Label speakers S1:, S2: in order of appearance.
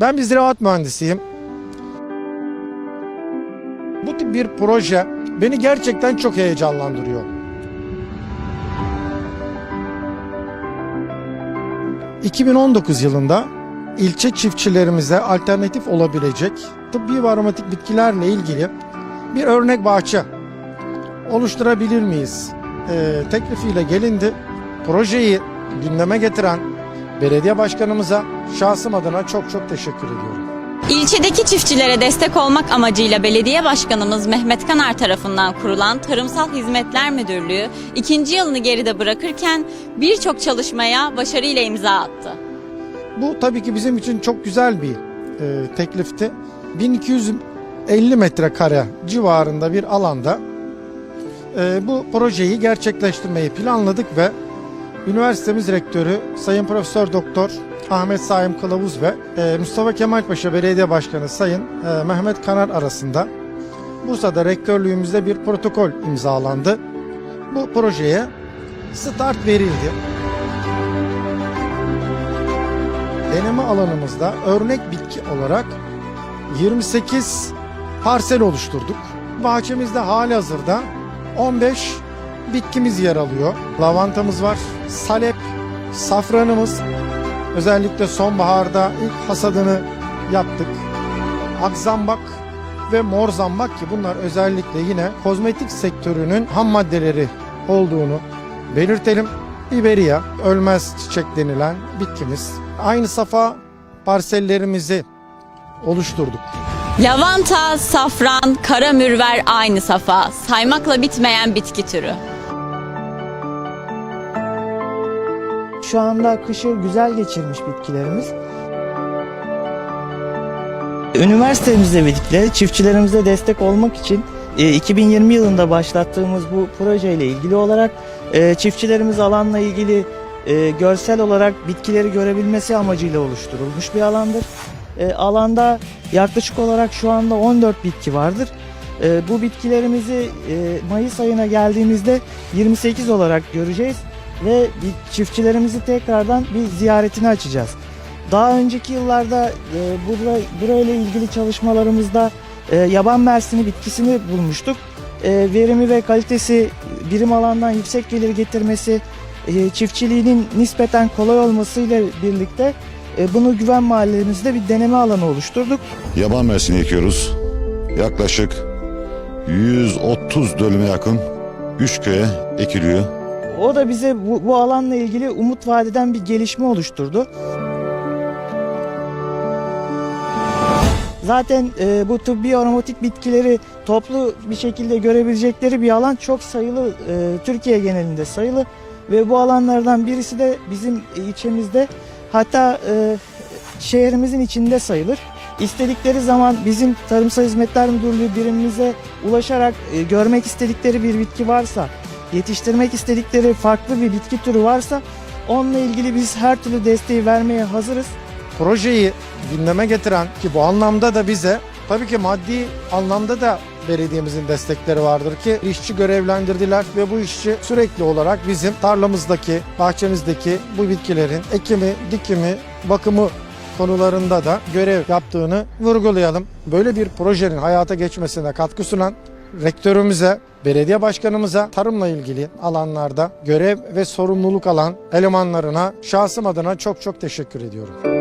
S1: Ben bir ziraat mühendisiyim. Bu tip bir proje beni gerçekten çok heyecanlandırıyor. 2019 yılında ilçe çiftçilerimize alternatif olabilecek tıbbi ve aromatik bitkilerle ilgili bir örnek bahçe oluşturabilir miyiz? Ee, teklifiyle gelindi. Projeyi gündeme getiren belediye başkanımıza şahsım adına çok çok teşekkür ediyorum.
S2: İlçedeki çiftçilere destek olmak amacıyla belediye başkanımız Mehmet Kanar tarafından kurulan Tarımsal Hizmetler Müdürlüğü ikinci yılını geride bırakırken birçok çalışmaya başarıyla imza attı.
S1: Bu tabii ki bizim için çok güzel bir e, teklifti. 1250 metrekare civarında bir alanda e, bu projeyi gerçekleştirmeyi planladık ve üniversitemiz rektörü Sayın Profesör Doktor Ahmet Saim Kılavuz ve e, Mustafa Kemal Paşa Belediye Başkanı Sayın e, Mehmet Kanar arasında Bursa'da rektörlüğümüzde bir protokol imzalandı. Bu projeye start verildi. deneme alanımızda örnek bitki olarak 28 parsel oluşturduk. Bahçemizde hali hazırda 15 bitkimiz yer alıyor. Lavantamız var, salep, safranımız. Özellikle sonbaharda ilk hasadını yaptık. Akzambak ve mor zambak ki bunlar özellikle yine kozmetik sektörünün ham maddeleri olduğunu belirtelim. Biberia, ölmez çiçek denilen bitkimiz. Aynı safa parsellerimizi oluşturduk.
S2: Lavanta, safran, kara mürver aynı safa. Saymakla bitmeyen bitki türü.
S3: Şu anda kışı güzel geçirmiş bitkilerimiz. Üniversitemizde birlikte çiftçilerimize destek olmak için e, 2020 yılında başlattığımız bu projeyle ilgili olarak e, çiftçilerimiz alanla ilgili e, görsel olarak bitkileri görebilmesi amacıyla oluşturulmuş bir alandır. E, Alanda yaklaşık olarak şu anda 14 bitki vardır. E, Bu bitkilerimizi e, Mayıs ayına geldiğimizde 28 olarak göreceğiz ve bir çiftçilerimizi tekrardan bir ziyaretini açacağız. Daha önceki yıllarda e, burada burayla ilgili çalışmalarımızda e, yaban mersini bitkisini bulmuştuk. E, verimi ve kalitesi birim alandan yüksek gelir getirmesi, e, çiftçiliğinin nispeten kolay olmasıyla birlikte e, bunu güven mahallemizde bir deneme alanı oluşturduk.
S4: Yaban mersini ekiyoruz. Yaklaşık 130 dönüme yakın 3 köye ekiliyor.
S3: O da bize bu, bu alanla ilgili umut vadeden bir gelişme oluşturdu. Zaten e, bu tıbbi aromatik bitkileri toplu bir şekilde görebilecekleri bir alan çok sayılı, e, Türkiye genelinde sayılı ve bu alanlardan birisi de bizim ilçemizde hatta e, şehrimizin içinde sayılır. İstedikleri zaman bizim Tarımsal Hizmetler Müdürlüğü birimimize ulaşarak e, görmek istedikleri bir bitki varsa, yetiştirmek istedikleri farklı bir bitki türü varsa onunla ilgili biz her türlü desteği vermeye hazırız.
S1: Projeyi gündeme getiren ki bu anlamda da bize tabii ki maddi anlamda da belediyemizin destekleri vardır ki işçi görevlendirdiler ve bu işçi sürekli olarak bizim tarlamızdaki, bahçemizdeki bu bitkilerin ekimi, dikimi, bakımı konularında da görev yaptığını vurgulayalım. Böyle bir projenin hayata geçmesine katkı sunan rektörümüze, belediye başkanımıza tarımla ilgili alanlarda görev ve sorumluluk alan elemanlarına şahsım adına çok çok teşekkür ediyorum.